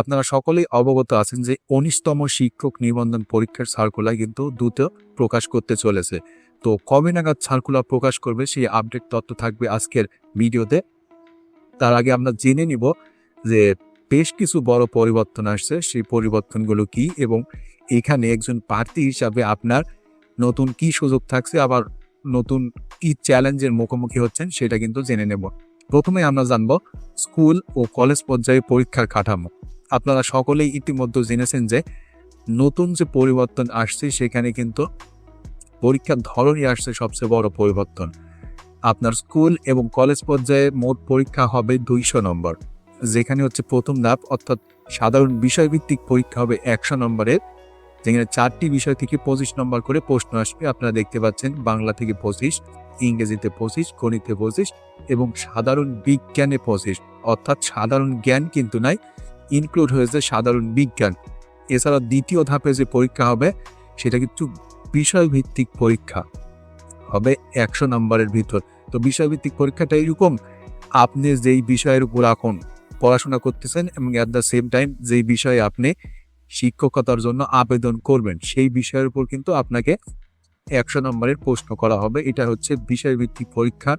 আপনারা সকলেই অবগত আছেন যে উনিশতম শিক্ষক নিবন্ধন পরীক্ষার সার্কুলার কিন্তু দ্রুত প্রকাশ করতে চলেছে। তো কবে নাগাদ সার্কুলার প্রকাশ করবে সেই আপডেট তথ্য থাকবে আজকের ভিডিওতে। তার আগে আমরা জেনে নিব যে বেশ কিছু বড় পরিবর্তন আসছে, সেই পরিবর্তনগুলো কি এবং এখানে একজন প্রার্থী হিসাবে আপনার নতুন কি সুযোগ থাকছে, আবার নতুন কি চ্যালেঞ্জের মুখোমুখি হচ্ছেন সেটা কিন্তু জেনে নেব। প্রথমে আমরা জানব স্কুল ও কলেজ পর্যায়ে পরীক্ষার কাঠামো। আপনারা সকলেই ইতিমধ্যে জেনেছেন যে নতুন যে পরিবর্তন আসছে, সেখানে কিন্তু পরীক্ষার ধরনই আসছে সবচেয়ে বড় পরিবর্তন। আপনার স্কুল এবং কলেজ পর্যায়ে মোট পরীক্ষা হবে দুইশো নম্বর, যেখানে হচ্ছে প্রথম ধাপ, অর্থাৎ সাধারণ বিষয়ভিত্তিক পরীক্ষা হবে একশো নম্বরের, যেখানে চারটি বিষয় থেকে পঁচিশ নম্বর করে প্রশ্ন আসবে। আপনারা দেখতে পাচ্ছেন বাংলা থেকে পঁচিশ, ইংরেজিতে পঁচিশ, গণিতে পঁচিশ এবং সাধারণ বিজ্ঞানে পঁচিশ, অর্থাৎ সাধারণ জ্ঞান কিন্তু নাই ইনক্লুড হয়েছে সাধারণ বিজ্ঞান। এছাড়া দ্বিতীয় ধাপে যে পরীক্ষা হবে, সেটা কিন্তু বিষয়ভিত্তিক পরীক্ষা। হবে একশো নম্বরের ভিতর। তো বিষয়ভিত্তিক পরীক্ষাটা এরকম, আপনি যেই বিষয়ের উপর এখন পড়াশোনা করতেছেন এবং অ্যাট দ্য সেম টাইম যেই বিষয়ে আপনি শিক্ষকতার জন্য আবেদন করবেন, সেই বিষয়ের উপর কিন্তু আপনাকে একশো নম্বরের প্রশ্ন করা হবে। এটা হচ্ছে বিষয়ভিত্তিক পরীক্ষার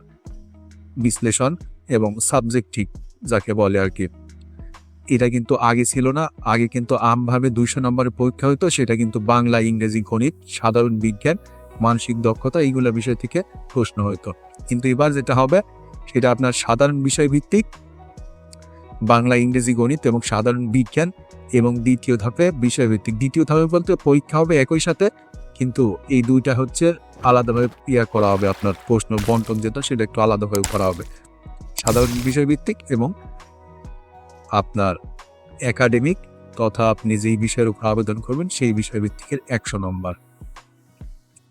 বিশ্লেষণ এবং সাবজেক্টিভ যাকে বলে আর কি। এটা কিন্তু আগে ছিল না। আগে কিন্তু আমভাবে দুইশো নম্বরের পরীক্ষা হতো সেটা কিন্তু বাংলা, ইংরেজি, গণিত, সাধারণ বিজ্ঞান, মানসিক দক্ষতা এইগুলো বিষয় থেকে প্রশ্ন হতো কিন্তু এবার যেটা হবে, সেটা আপনার সাধারণ বিষয় ভিত্তিক বাংলা, ইংরেজি, গণিত এবং সাধারণ বিজ্ঞান এবং দ্বিতীয় ধাপে বিষয়ভিত্তিক। দ্বিতীয় ধাপে বলতে পরীক্ষা হবে একই সাথে, কিন্তু এই দুইটা হচ্ছে আলাদাভাবে ইয়া করা হবে আপনার প্রশ্ন বন্টন যেটা, সেটা একটু আলাদাভাবে করা হবে। সাধারণ বিষয়ভিত্তিক এবং আপনার একাডেমিক তথা আপনি যেই বিষয়ের উপর আবেদন করবেন, সেই বিষয়ভিত্তিকের একশো নম্বর।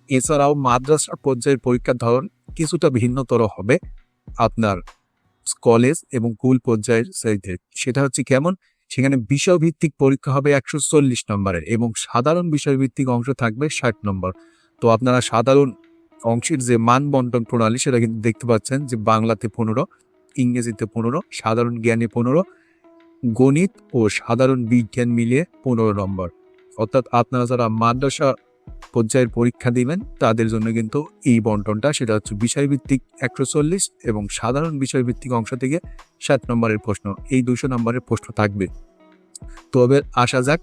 এছাড়াও মাদ্রাসা পর্যায়ের পরীক্ষার ধরন কিছুটা ভিন্নতর হবে। আপনার কলেজ এবং কুল পর্যায়ের সাইডে সেটা হচ্ছে কেমন? সেখানে বিষয়ভিত্তিক পরীক্ষা হবে একশো চল্লিশ নম্বরের এবং সাধারণ বিষয়ভিত্তিক অংশ থাকবে ষাট নম্বর। তো আপনারা সাধারণ অংশের যে মান বন্টন প্রণালী, সেটা কিন্তু দেখতে পাচ্ছেন যে বাংলাতে পনেরো, ইংরেজিতে পনেরো, সাধারণ জ্ঞানে পনেরো গণিত ও সাধারণ বিজ্ঞান মিলিয়ে পনেরো নম্বর। অর্থাৎ আপনারা যারা মাদ্রাসা পর্যায়ের পরীক্ষা দিবেন, তাদের জন্য কিন্তু এই বন্টনটা সেটা হচ্ছে বিষয়ভিত্তিক একশো চল্লিশ এবং সাধারণ বিষয়ভিত্তিক অংশ থেকে সাত নম্বরের প্রশ্ন। এই দুশো নম্বরের প্রশ্ন থাকবে। তবে আসা যাক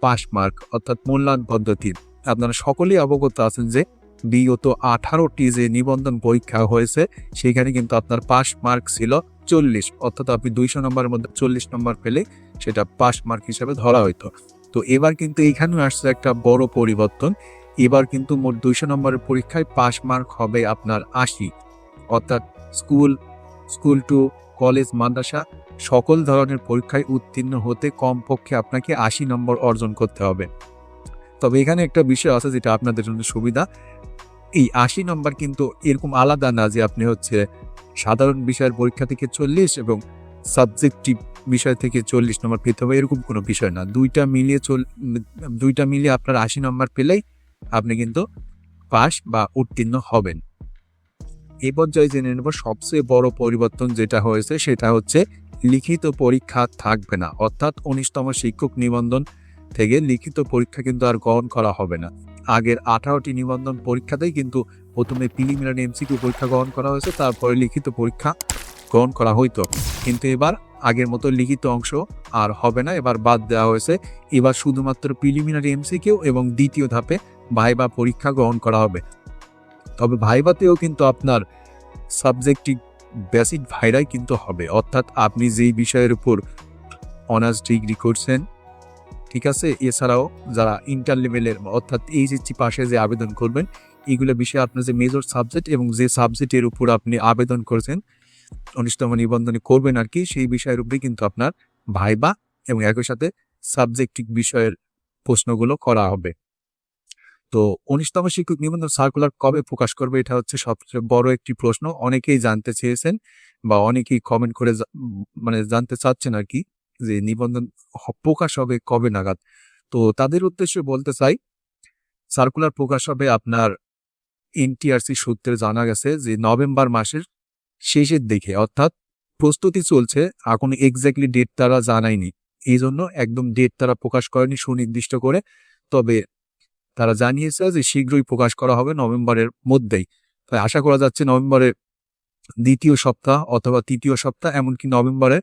পাস মার্ক অর্থাৎ মূল্যায়ন পদ্ধতি। আপনারা সকলেই অবগত আছেন যে বিগত আঠারোটি যে নিবন্ধন পরীক্ষা হয়েছে, সেখানে কিন্তু আপনার পাস মার্ক ছিল চল্লিশ, অর্থাৎ আপনি দুইশো নম্বরের মধ্যে চল্লিশ নম্বর পেলে সেটা পাস মার্ক হিসেবে ধরা হইতো। তো এবার কিন্তু এখানেও আসছে একটা বড় পরিবর্তন। এবার কিন্তু মোট দুইশো নম্বরের পরীক্ষায় পাস মার্ক হবে আপনার আশি। অর্থাৎ স্কুল স্কুল টু কলেজ, মাদ্রাসা সকল ধরনের পরীক্ষায় উত্তীর্ণ হতে কমপক্ষে আপনাকে আশি নম্বর অর্জন করতে হবে। তবে এখানে একটা বিষয় আছে যেটা আপনাদের জন্য সুবিধা। এই আশি নম্বর কিন্তু এরকম আলাদা না যে আপনি হচ্ছে সাধারণ বিষয়ের পরীক্ষা থেকে চল্লিশ এবং সাবজেক্টিভ বিষয় থেকে চল্লিশ নম্বর পেতে হবে, এরকম কোনো বিষয় না। দুইটা মিলিয়ে চল, দুইটা মিলিয়ে আপনার আশি নম্বর পেলেই আপনি কিন্তু পাস বা উত্তীর্ণ হবেন। এ পর্যায়ে জেনে নেব সবচেয়ে বড় পরিবর্তন যেটা হয়েছে, সেটা হচ্ছে লিখিত পরীক্ষা থাকবে না। অর্থাৎ উনিশতম শিক্ষক নিবন্ধন থেকে লিখিত পরীক্ষা কিন্তু আর গ্রহণ করা হবে না। আগের আঠারোটি নিবন্ধন পরীক্ষাতেই কিন্তু প্রথমে প্রিলিমিনারি এমসিকিউ পরীক্ষা গ্রহণ করা হয়েছে, তারপরে লিখিত পরীক্ষা গ্রহণ করা হইতো। কিন্তু এবার আগের মতো লিখিত অংশ আর হবে না, এবার বাদ দেওয়া হয়েছে। এবার শুধুমাত্র প্রিলিমিনারি এমসিকিউ এবং দ্বিতীয় ধাপে ভাইবা পরীক্ষা গ্রহণ করা হবে। তবে ভাইবাতেও কিন্তু আপনার সাবজেক্টিভ বেসিক ভাইরাই কিন্তু হবে। অর্থাৎ আপনি যেই বিষয়ের উপর অনার্স ডিগ্রি করছেন ঠিক আছে? এছাড়াও যারা ইন্টার লেভেলের অর্থাৎ এইচএসসি পাশে যে আবেদন করবেন এইগুলো বিষয়ে আপনার যে মেজর সাবজেক্ট এবং যে সাবজেক্টের উপর আপনি আবেদন করেছেন অনিষ্টম নিবন্ধনে করবেন আর কি, সেই বিষয়ের উপরে কিন্তু আপনার ভাইবা এবং একই সাথে সাবজেক্টিভ বিষয়ের প্রশ্নগুলো করা হবে। তো উনিশতম শিক্ষক নিবন্ধন সার্কুলার কবে প্রকাশ করবে, এটা হচ্ছে সবচেয়ে বড় একটি প্রশ্ন। অনেকেই জানতে চেয়েছেন বা অনেকেই কমেন্ট করে মানে জানতে চাচ্ছেন আর কি। যে নিবন্ধন প্রকাশ হবে কবে নাগাদ? তো তাদের উদ্দেশ্যে বলতে চাই, সার্কুলার প্রকাশ হবে আপনার এনটিআরসি সূত্রে জানা গেছে যে নভেম্বর মাসের শেষের দিকে, অর্থাৎ প্রস্তুতি চলছে, এখন এক্স্যাক্টলি ডেট তারা জানায়নি। এই জন্য একদম ডেট তারা প্রকাশ করেনি সুনির্দিষ্ট করে, তবে তারা জানিয়েছে যে শীঘ্রই প্রকাশ করা হবে নভেম্বরের মধ্যেই। তাই আশা করা যাচ্ছে নভেম্বরের দ্বিতীয় সপ্তাহ অথবা তৃতীয় সপ্তাহ, এমনকি নভেম্বরের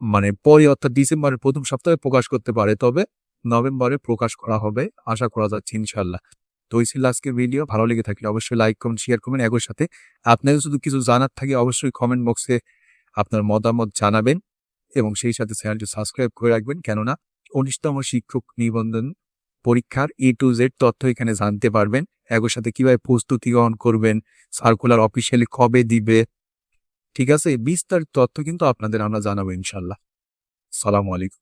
মানে পরে অর্থাৎ ডিসেম্বরের প্রথম সপ্তাহে প্রকাশ করতে পারে, তবে নভেম্বরে প্রকাশ করা হবে, আশা করা যাচ্ছে ইনশাল্লাহ তো এই ছিল আজকের ভিডিও, ভালো লেগে থাকলে অবশ্যই লাইক, কমেন্ট, শেয়ার করবেন একই সাথে। আপনাদের শুধু কিছু জানার থাকে অবশ্যই কমেন্ট বক্সে আপনার মতামত জানাবেন এবং সেই সাথে চ্যানেলটি সাবস্ক্রাইব করে রাখবেন। কেননা উনিশতম শিক্ষক নিবন্ধন পরীক্ষার এ টু জেড তথ্য এখানে জানতে পারবেন। একই সাথে কীভাবে প্রস্তুতি গ্রহণ করবেন, সার্কুলার অফিসিয়ালি কবে দিবে ঠিক আছে বিস্তারিত তথ্য কিন্তু আপনাদের আমরা জানাব ইনশাল্লাহ। সালামু আলাইকুম।